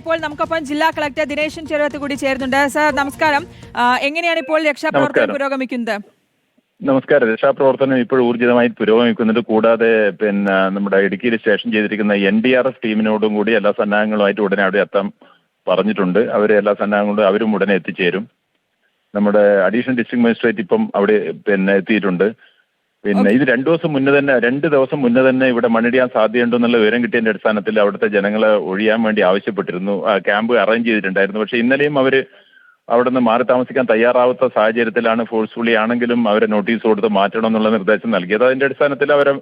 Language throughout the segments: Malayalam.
ഇപ്പോൾ നമുക്കൊപ്പം ജില്ലാ കളക്ടർ ദിനേശൻ ചെറുവത്ത് കൂടി ചേരുന്നുണ്ട്. സർ നമസ്കാരം. എങ്ങനെയാണ് ഇപ്പോൾ രക്ഷാപ്രവർത്തനം പുരോഗമിക്കുന്നത്? നമസ്കാരം. രക്ഷാപ്രവർത്തനം ഇപ്പോൾ ഊർജിതമായി പുരോഗമിക്കുന്നുണ്ട്. കൂടാതെ പിന്നെ നമ്മുടെ ഇടുക്കിയിൽ സ്റ്റേഷൻ ചെയ്തിരിക്കുന്ന എൻ ഡി ആർ എഫ് ടീമിനോടും കൂടി എല്ലാ സന്നാഹങ്ങളുമായിട്ട് ഉടനെ അവിടെ എത്താൻ പറഞ്ഞിട്ടുണ്ട്. അവരെ എല്ലാ സന്നാഹങ്ങളും അവരും ഉടനെ എത്തിച്ചേരും. നമ്മുടെ അഡീഷണൽ ഡിസ്ട്രിക്ട് മജിസ്ട്രേറ്റ് ഇപ്പം അവിടെ പിന്നെ എത്തിയിട്ടുണ്ട്. പിന്നെ ഇത് രണ്ടു ദിവസം മുന്നേ തന്നെ രണ്ട് ദിവസം മുന്നേ തന്നെ ഇവിടെ മണ്ണിടിയാൻ സാധ്യതയുണ്ടെന്നുള്ള വിവരം കിട്ടിയതിന്റെ അടിസ്ഥാനത്തിൽ അവിടുത്തെ ജനങ്ങളെ ഒഴിയാൻ വേണ്ടി ആവശ്യപ്പെട്ടിരുന്നു. ആ ക്യാമ്പ് അറേഞ്ച് ചെയ്തിട്ടുണ്ടായിരുന്നു. പക്ഷേ ഇന്നലെയും അവർ അവിടെ നിന്ന് മാറി താമസിക്കാൻ തയ്യാറാവാത്ത സാഹചര്യത്തിലാണ് ഫോഴ്സ്ഫുള്ളി ആണെങ്കിലും അവരെ നോട്ടീസ് കൊടുത്ത് മാറ്റണം എന്നുള്ള നിർദ്ദേശം നൽകിയത്. അതിന്റെ അടിസ്ഥാനത്തിൽ അവരെ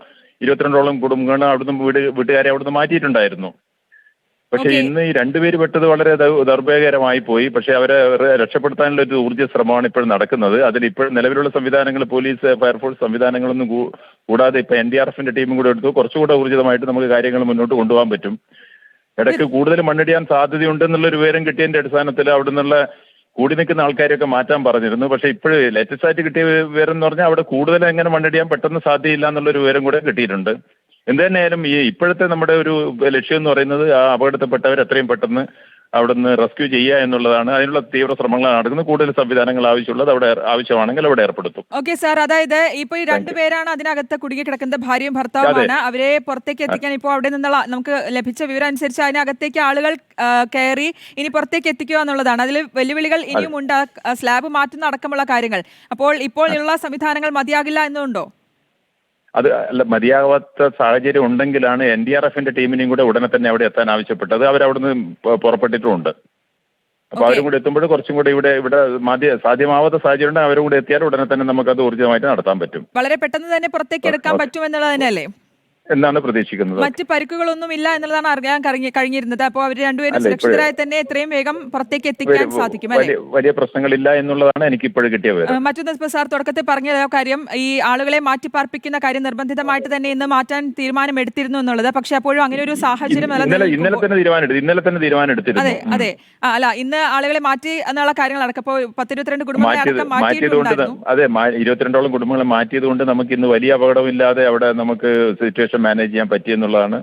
ഇരുപത്തിരണ്ടോളം കുടുംബങ്ങൾ അവിടുന്ന് വീട് വീട്ടുകാരെ അവിടുന്ന് മാറ്റിയിട്ടുണ്ടായിരുന്നു. പക്ഷേ. ഇന്ന് ഈ രണ്ടുപേര് പെട്ടത് വളരെ ദൗർഭാഗ്യകരമായി പോയി. പക്ഷെ അവരെ രക്ഷപ്പെടുത്താനുള്ള ഒരു ഊർജ ശ്രമമാണ് ഇപ്പോൾ നടക്കുന്നത്. അതിൽ ഇപ്പോൾ നിലവിലുള്ള സംവിധാനങ്ങൾ പോലീസ് ഫയർഫോഴ്സ് സംവിധാനങ്ങളൊന്നും കൂടാതെ ഇപ്പൊ എൻ ഡി ആർ എഫിന്റെ ടീമും കൂടെ എടുത്തു. കുറച്ചുകൂടെ ഊർജിതമായിട്ട് നമുക്ക് കാര്യങ്ങൾ മുന്നോട്ട് കൊണ്ടുപോകാൻ പറ്റും. ഇടയ്ക്ക് കൂടുതൽ മണ്ണിടിയാൻ സാധ്യതയുണ്ടെന്നുള്ള ഒരു വിവരം കിട്ടിയതിന്റെ അടിസ്ഥാനത്തിൽ അവിടെ നിന്നുള്ള കൂടി നിൽക്കുന്ന ആൾക്കാരെയൊക്കെ മാറ്റാൻ പറഞ്ഞിരുന്നു. പക്ഷെ ഇപ്പോൾ ലേറ്റസ്റ്റ് ആയിട്ട് കിട്ടിയ വിവരം എന്ന് പറഞ്ഞാൽ അവിടെ കൂടുതൽ എങ്ങനെ മണ്ണിടിയാൻ പെട്ടെന്ന് സാധ്യയില്ല എന്നുള്ള ഒരു വിവരം കൂടെ കിട്ടിയിട്ടുണ്ട്. എന്ത് തന്നെയായാലും ഈ ഇപ്പോഴത്തെ നമ്മുടെ ഒരു ലക്ഷ്യം എന്ന് പറയുന്നത് ആ അപകടത്തിൽപ്പെട്ടവർ എത്രയും പെട്ടെന്ന് അവിടെ നിന്ന് റെസ്ക്യൂ ചെയ്യുക എന്നുള്ളതാണ്. അതിനുള്ള തീവ്ര ശ്രമങ്ങളാണ് നടക്കുന്നത്. കൂടുതൽ സംവിധാനങ്ങൾ ആവശ്യമുള്ളത് അവിടെ ആവശ്യമാണെങ്കിൽ അവിടെ ഏർപ്പെടുത്തും. ഓക്കെ സാർ അതായത് ഇപ്പൊ ഈ രണ്ടുപേരാണ് അതിനകത്ത് കുടുങ്ങി കിടക്കുന്നത് ഭാര്യയും ഭർത്താവുമാണ്. അവരെ പുറത്തേക്ക് എത്തിക്കാൻ ഇപ്പോൾ അവിടെ നിന്നുള്ള നമുക്ക് ലഭിച്ച വിവരം അനുസരിച്ച് അതിനകത്തേക്ക് ആളുകൾ കയറി ഇനി പുറത്തേക്ക് എത്തിക്കുക എന്നുള്ളതാണ്. അതിൽ വെല്ലുവിളികൾ ഇനിയും ഉണ്ട് സ്ലാബ് മാറ്റുന്ന അടക്കമുള്ള കാര്യങ്ങൾ. അപ്പോൾ ഇപ്പോൾ ഉള്ള സംവിധാനങ്ങൾ മതിയാകില്ല എന്നുണ്ടോ? അത് അല്ല മതിയാവാത്ത സാഹചര്യം ഉണ്ടെങ്കിലാണ് എൻ ഡി ആർ എഫിന്റെ ടീമിനെയും കൂടെ ഉടനെ തന്നെ അവിടെ എത്താൻ ആവശ്യപ്പെട്ടത്. അവരവിടുന്ന് പുറപ്പെട്ടിട്ടുമുണ്ട്. അപ്പൊ അവരും കൂടെ എത്തുമ്പോൾ കുറച്ചും കൂടെ ഇവിടെ ഇവിടെ സാധ്യമാവാത്ത സാഹചര്യം ഉണ്ടെങ്കിൽ അവരും കൂടെ എത്തിയാൽ ഉടനെ തന്നെ നമുക്ക് അത് ഊർജിതമായിട്ട് നടത്താൻ പറ്റും. വളരെ പെട്ടെന്ന് തന്നെ പുറത്തേക്ക് എടുക്കാൻ. പറ്റുമെന്നുള്ളത് തന്നെയല്ലേ? എന്നാണ് പ്രതീക്ഷിക്കുന്നത്. മറ്റ് പരിക്കുകളൊന്നും ഇല്ല എന്നുള്ളതാണ് അറിയാൻ കഴിഞ്ഞ- കഴിഞ്ഞിരുന്നത് അപ്പോൾ അവർ രണ്ടുപേരും സുരക്ഷിതരായി തന്നെ എത്രയും വേഗം പുറത്തേക്ക് എത്തിക്കാൻ സാധിക്കും അല്ലേ? വലിയ പ്രശ്നങ്ങളില്ല എന്നുള്ളതാണ് എനിക്ക് ഇപ്പോൾ കിട്ടിയ വിവരം. മറ്റൊന്ന് സാർ തുടക്കത്തിൽ പറഞ്ഞ കാര്യം ഈ ആളുകളെ മാറ്റിപ്പാർപ്പിക്കുന്ന കാര്യം നിർബന്ധിതമായിട്ട് തന്നെ ഇന്ന് മാറ്റാൻ തീരുമാനം എടുത്തിരുന്നു എന്നുള്ളത്. പക്ഷെ അപ്പോഴും അങ്ങനെ ഒരു സാഹചര്യം ഇന്നലെ തന്നെ തീരുമാനം ഇന്നലെ തന്നെ തീരുമാനം അതെ എടുത്തിരുന്നു. അതെ. അല്ല ഇന്ന് ആളുകളെ മാറ്റി എന്നുള്ള കാര്യങ്ങൾ അടക്കം ഇപ്പോൾ പത്തിരുപത്തിരണ്ട് കുടുംബങ്ങളെ മാറ്റിയത് അടക്കം മാറ്റിയത് അതെ ഇരുപത്തിരണ്ടോളം കുടുംബങ്ങളെ മാറ്റിയത് കൊണ്ട് നമുക്ക് ഇന്ന് വലിയ അപകടമില്ലാതെ അവിടെ നമുക്ക് സിറ്റുവേഷൻ മാനേജ് ചെയ്യാൻ പറ്റിയെന്നുള്ളതാണ്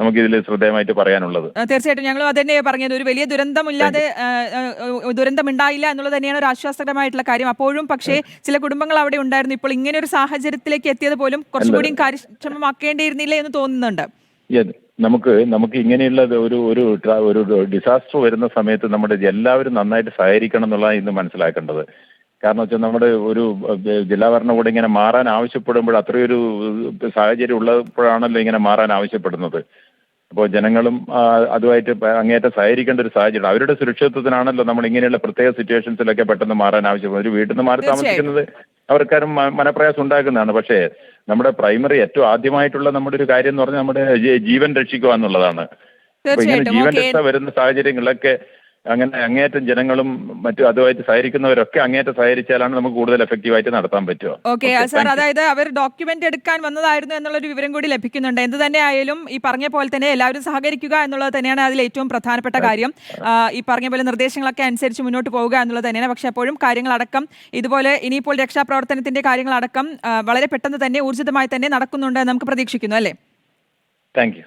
നമുക്ക് ഇതിൽ ശ്രദ്ധേയമായിട്ട് പറയാനുള്ളത്. തീർച്ചയായിട്ടും ഞങ്ങൾ അത് തന്നെയാണ് പറഞ്ഞത്. ഒരു വലിയ ദുരന്തമില്ലാതെ ദുരന്തമുണ്ടായില്ല എന്നുള്ളത് തന്നെയാണ് ഒരു ആശ്വാസകരമായിട്ടുള്ള കാര്യം. അപ്പോഴും പക്ഷേ ചില കുടുംബങ്ങൾ അവിടെ ഉണ്ടായിരുന്നു. ഇപ്പോൾ ഇങ്ങനെ ഒരു സാഹചര്യത്തിലേക്ക് എത്തിയത് പോലും കുറച്ചുകൂടി കാര്യക്ഷമമാക്കേണ്ടിയിരുന്നില്ല എന്ന് തോന്നുന്നുണ്ട്. നമുക്ക് നമുക്ക് ഇങ്ങനെയുള്ള ഒരു ഒരു ഒരു ഡിസാസ്റ്റർ വരുന്ന സമയത്ത് നമ്മുടെ എല്ലാവരും നന്നായിട്ട് സഹകരിക്കണം എന്നുള്ളതാണ് ഇന്ന് മനസ്സിലാക്കേണ്ടത്. കാരണം വെച്ചാൽ നമ്മുടെ ഒരു ജില്ലാ ഭരണകൂടം ഇങ്ങനെ മാറാൻ ആവശ്യപ്പെടുമ്പോൾ അത്രയൊരു സാഹചര്യം ഉള്ളപ്പോഴാണല്ലോ ഇങ്ങനെ മാറാൻ ആവശ്യപ്പെടുന്നത്. അപ്പോൾ ജനങ്ങളും അതുമായിട്ട് അങ്ങേറ്റം അങ്ങേയറ്റം സഹകരിക്കേണ്ട ഒരു സാഹചര്യം. അവരുടെ സുരക്ഷിതത്വത്തിനാണല്ലോ നമ്മൾ ഇങ്ങനെയുള്ള പ്രത്യേക സിറ്റുവേഷൻസിലൊക്കെ പെട്ടെന്ന് മാറാൻ ആവശ്യപ്പെടുന്നത്. ഒരു വീട്ടിൽ നിന്ന് മാറി. താമസിക്കുന്നത് അവർക്കാരും മനപ്രയാസം ഉണ്ടാക്കുന്നതാണ്. പക്ഷേ നമ്മുടെ പ്രൈമറി ഏറ്റവും ആദ്യമായിട്ടുള്ള നമ്മുടെ ഒരു കാര്യം എന്ന് പറഞ്ഞാൽ നമ്മുടെ ജീവൻ രക്ഷിക്കുക എന്നുള്ളതാണ്. ഇങ്ങനെ ജീവൻ രക്ഷ വരുന്ന സാഹചര്യങ്ങളിലൊക്കെ അങ്ങനെ അങ്ങേയറ്റം ജനങ്ങളും മറ്റു അതുമായിട്ട് സഹകരിക്കുന്നവരൊക്കെ അങ്ങേയറ്റം സഹകരിച്ചാലാണ് നമുക്ക് കൂടുതൽ എഫക്റ്റീവ് ആയിട്ട് നടത്താൻ പറ്റുക. ഓക്കെ സാർ അതായത് അവർ ഡോക്യുമെന്റ് എടുക്കാൻ വന്നതായിരുന്നു എന്നുള്ളൊരു വിവരം കൂടി ലഭിക്കുന്നുണ്ട്. എന്ത് തന്നെ ആയാലും ഈ പറഞ്ഞ പോലെ തന്നെ എല്ലാവരും സഹകരിക്കുക എന്നുള്ളത് തന്നെയാണ് അതിൽ ഏറ്റവും പ്രധാനപ്പെട്ട കാര്യം. ഈ പറഞ്ഞ പോലെ നിർദ്ദേശങ്ങളൊക്കെ അനുസരിച്ച് മുന്നോട്ട് പോവുക എന്നുള്ളത് തന്നെയാണ്. പക്ഷെ അപ്പോഴും കാര്യങ്ങളടക്കം ഇതുപോലെ ഇനിയിപ്പോൾ രക്ഷാപ്രവർത്തനത്തിന്റെ കാര്യങ്ങളടക്കം വളരെ പെട്ടെന്ന് തന്നെ ഊർജിതമായി തന്നെ നടക്കുന്നുണ്ട് നമുക്ക് പ്രതീക്ഷിക്കുന്നു അല്ലേ? Thank you